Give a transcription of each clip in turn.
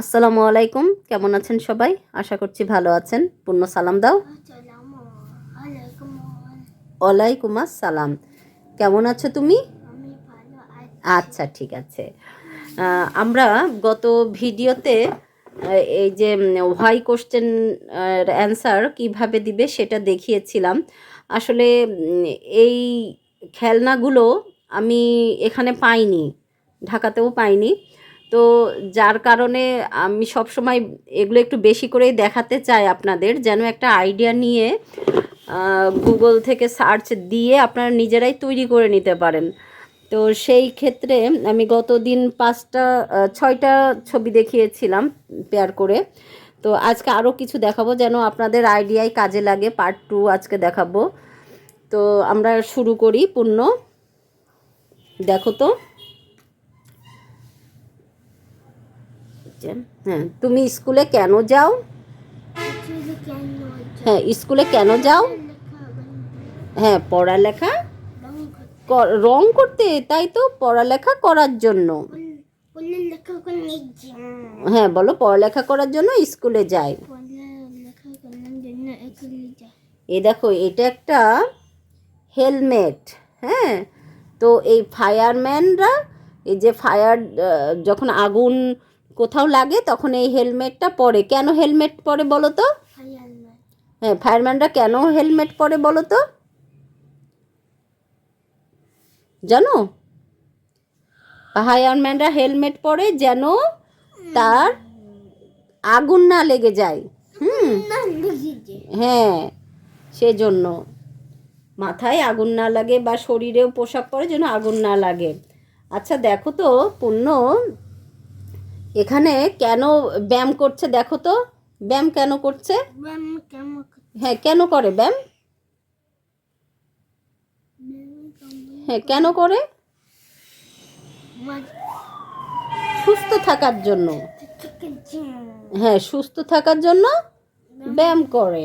আসসালামু আলাইকুম। কেমন আছেন সবাই? আশা করছি ভালো আছেন। পূর্ণ সালাম দাও। ওয়ালাইকুম আসসালাম। কেমন আছো তুমি? আচ্ছা ঠিক আছে। আমরা গত ভিডিওতে এই যে হোয়াই কোশ্চেন অ্যান্সার কীভাবে দিবে সেটা দেখিয়েছিলাম। আসলে, এই খেলনাগুলো আমি এখানে পাইনি, ঢাকাতেও পাইনি। তো যার কারণে আমি সবসময় এগুলো একটু বেশি করেই দেখাতে চাই আপনাদের, যেন একটা আইডিয়া নিয়ে গুগল থেকে সার্চ দিয়ে আপনারা নিজেরাই তৈরি করে নিতে পারেন। তো সেই ক্ষেত্রে আমি গত দিন পাঁচটা ছয়টা ছবি দেখিয়েছিলাম পেয়ার করে। তো আজকে আরও কিছু দেখাবো, যেন আপনাদের আইডিয়ায় কাজে লাগে পার্ট টু আজকে দেখাবো। তো আমরা শুরু করি, পূর্ণ। দেখো তো। হ্যাঁ তুমি স্কুলে কেন যাও? হ্যাঁ স্কুলে কেন যাও? হ্যাঁ পড়ালেখা রং করতে, তাই তো, পড়ালেখা করার জন্য। হ্যাঁ বলো, পড়ালেখা করার জন্য স্কুলে যাই এই দেখো, এটা একটা হেলমেট হ্যাঁ? তো এই ফায়ারম্যানরা, এই যে ফায়ার যখন আগুন কোথাও লাগে, তখন এই হেলমেটটা পরে। কেন হেলমেট পরে বলো তো? হ্যাঁ ফায়ারম্যানরা কেন হেলমেট পরে বলো তো? জানো? ফায়ারম্যানরা হেলমেট পরে যেন তার আগুন না লেগে যায়। হুম? হ্যাঁ সেজন্য। মাথায় আগুন না লাগে বা শরীরেও পোশাক পরে যেন আগুন না লাগে। আচ্ছা দেখো তো পূর্ণ এখানে কেন ব্যায়াম করছে দেখো তো। ব্যায়াম কেন করছে? হ্যাঁ কেন করে ব্যায়াম? হ্যাঁ কেন করে? সুস্থ থাকার জন্য। হ্যাঁ সুস্থ থাকার জন্য ব্যায়াম করে।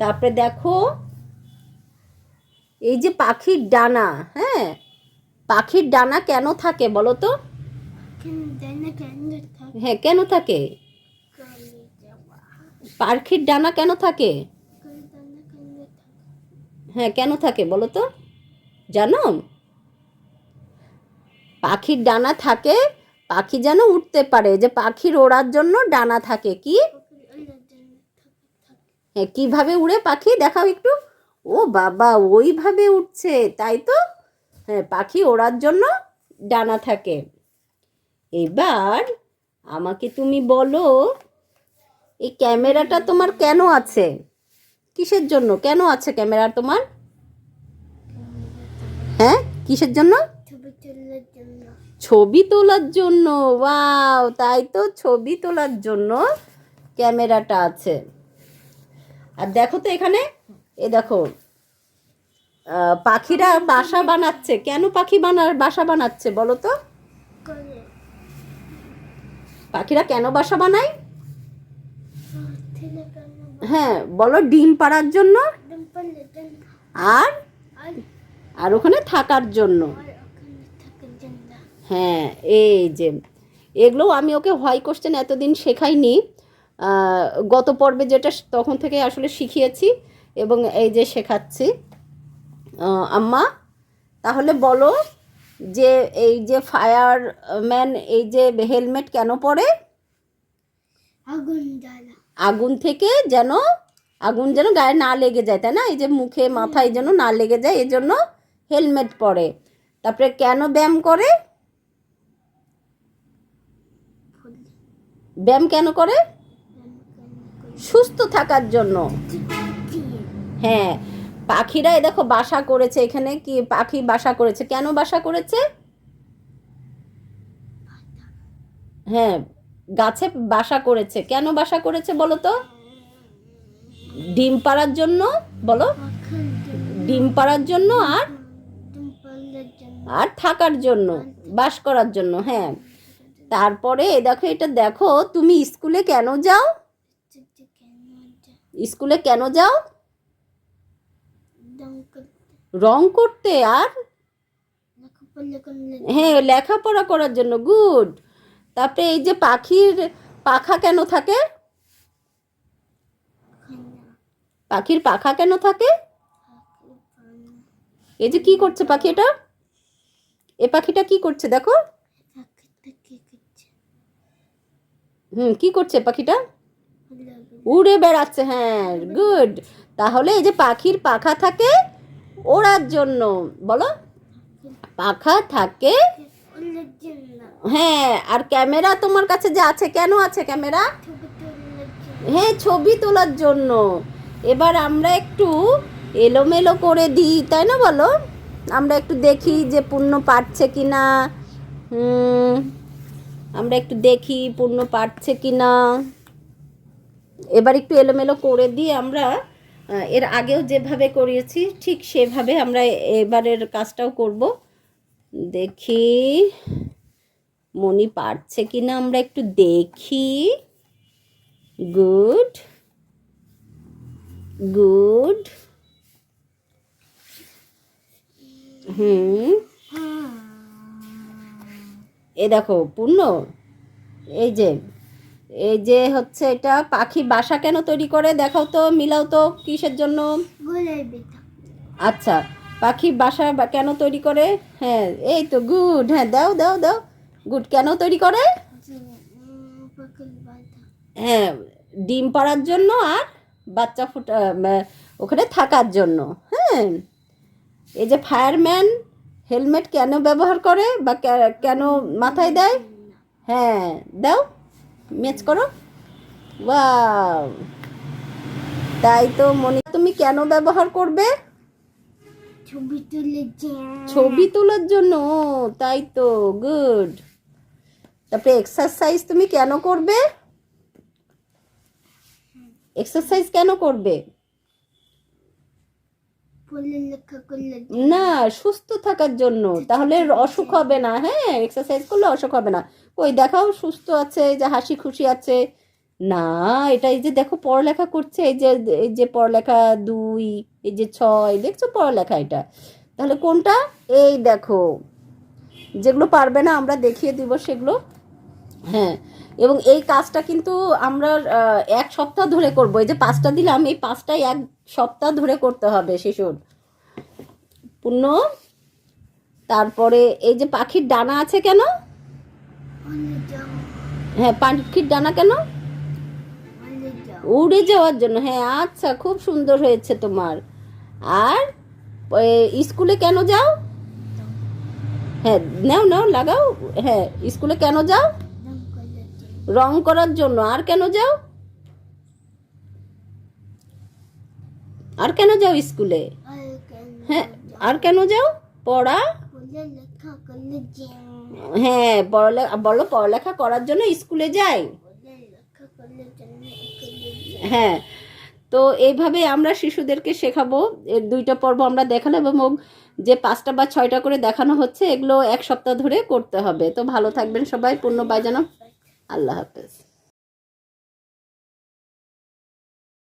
তারপরে দেখো এই যে পাখির ডানা হ্যাঁ পাখির ডানা কেন থাকে বলো তো? হ্যাঁ কেন থাকে? পাখির ডানা কেন থাকে? হ্যাঁ কেন থাকে বলো তো? জানো? পাখির ডানা থাকে, পাখি যেন উঠতে পারে। যে পাখির ওড়ার জন্য ডানা থাকে কি? হ্যাঁ কীভাবে উড়ে পাখি? দেখাও একটু। ও বাবা, ওইভাবে উঠছে, তাই তো? হ্যাঁ পাখি ওড়ার জন্য ডানা থাকে। এবার আমাকে তুমি বলো এই ক্যামেরাটা তোমার কেন আছে? কিসের জন্য? কেন আছে ক্যামেরা তোমার? হ্যাঁ? কিসের জন্য? ছবি তোলার জন্য। ওয়াও তাই তো ছবি তোলার জন্য ক্যামেরাটা আছে। আর দেখো তো এখানে এ দেখো পাখিরা বাসা বানাচ্ছে। কেন পাখি বানার বাসা বানাচ্ছে বলো তো? পাখিরা কেন বাসা বানায়? হ্যাঁ বলো ডিম পাড়ার জন্য? আর? আর? ওখানে থাকার জন্য। হ্যাঁ এই যে এগুলো আমি ওকে হোয়াই কোশ্চেন এতদিন শেখাইনি। গত পর্বে যেটা তখন থেকে আসলে শিখিয়েছি এবং এই যে শেখাচ্ছি। আম্মা তাহলে বলো যে এই যে ফায়ারম্যান এই যে হেলমেট কেন পরে? আগুন আগুন থেকে যেন আগুন যেন গায়ে না লেগে যায় তাই না? এই যে মুখে মাথায় যেন না লেগে যায় এই জন্য হেলমেট পরে। তারপরে কেন ব্যায়াম করে? ব্যায়াম কেন করে? সুস্থ থাকার জন্য। হ্যাঁ পাখিরা এ দেখো, বাসা করেছে এখানে। কি পাখি বাসা করেছে? কেন বাসা করেছে? হ্যাঁ গাছে বাসা করেছে। কেন বাসা করেছে বলো তো? ডিম পাড়ার জন্য, বলো। ডিম পাড়ার জন্য আর? আর থাকার জন্য, বাস করার জন্য হ্যাঁ। তারপরে দেখো, এটা দেখো, তুমি স্কুলে কেন যাও? স্কুলে কেন যাও? রং করতে আর? হ্যাঁ লেখাপড়া করার জন্য গুড। তারপরে এই যে পাখির পাখা কেন থাকে? পাখির পাখা কেন থাকে? এই যে কি করছে পাখি এটা এ পাখিটা কি করছে দেখো? হুম কি করছে পাখিটা? উড়ে বেড়াচ্ছে হ্যাঁ গুড। তাহলে এই যে পাখির পাখা থাকে ওড়ার জন্য, বলো? পাখা থাকে। হ্যাঁ আর ক্যামেরা তোমার কাছে যে আছে, কেন আছে ক্যামেরা? হ্যাঁ ছবি তোলার জন্য। এবার আমরা একটু এলোমেলো করে দিই, তাই না বলো? আমরা একটু দেখি যে পূর্ণ পারছে কি না আমরা একটু দেখি পূর্ণ পারছে কি না এবার একটু এলোমেলো করে দিয়ে আমরা এর আগেও যেভাবে করিয়েছি, ঠিক সেভাবে আমরা এবারের কাজটাও করব। দেখি, মনি পারছে কি না আমরা একটু দেখি। Good good. হুম। এ দেখো, পূর্ণ, এই যে এই যে হচ্ছে এটা পাখি বাসা কেন তৈরি করে? দেখাও তো মিলাও তো কিসের জন্য? আচ্ছা পাখি বাসা কেন তৈরি করে? হ্যাঁ এই তো গুড হ্যাঁ দাও দাও দাও। গুড কেন তৈরি করে? হ্যাঁ ডিম পাড়ার জন্য আর বাচ্চা ফুটা ওখানে থাকার জন্য হ্যাঁ। এই যে ফায়ারম্যান হেলমেট কেন ব্যবহার করে বা কেন মাথায় দেয়? হ্যাঁ দাও। ম্যাচ করো? ওয়াও তাই তো মনে তুমি কেন ব্যবহার করবে? ছবি তুলে জন্য। ছবি তোলার জন্য তাই তো গুড তারপরে এক্সারসাইজ তুমি কেন করবে? এক্সারসাইজ কেন করবে? না সুস্থ থাকার জন্য তাহলে অসুখ হবে না হ্যাঁ এক্সারসাইজ করলে অসুখ হবে না। ওই দেখাও সুস্থ আছে, এই যে হাসি খুশি আছে। না, এটা এই যে দেখো পড়ালেখা করছে, এই যে এই যে পড়ালেখা দুই, এই যে ছয়, দেখছ পড়ালেখা এটা। তাহলে কোনটা? এই দেখো, যেগুলো পারবে না আমরা দেখিয়ে দিব সেগুলো। হ্যাঁ এবং এই কাজটা কিন্তু আমরা এক সপ্তাহ ধরে করব। এই যে পাঁচটা দিলাম, এই পাঁচটাই এক সপ্তাহ ধরে করতে হবে শিশুর। পূর্ণ, তারপরে এই যে পাখির ডানা আছে কেন? হ্যাঁ পাখির ডানা কেন? উড়ে যাওয়ার জন্য। হ্যাঁ আচ্ছা খুব সুন্দর হয়েছে তোমার। আর স্কুলে কেন যাও? হ্যাঁ নাও নাও, লাগাও। হ্যাঁ স্কুলে কেন যাও? রং করার জন্য। আর কেন যাও? আর কেন যাও স্কুলে? হ্যাঁ আর কেন যাও? পড়া? হ্যাঁ পড়ালেখা বলো, পড়ালেখা করার জন্য স্কুলে যাই? হ্যাঁ তো এইভাবে আমরা শিশুদেরকে শেখাবো। এর দুইটা পর্ব আমরা দেখালাম এবং যে পাঁচটা বা ছয়টা করে দেখানো হচ্ছে, এগুলো এক সপ্তাহ ধরে করতে হবে। তো ভালো থাকবেন সবাই, পূর্ণ বাজানো আল্লাহ হাফেজ।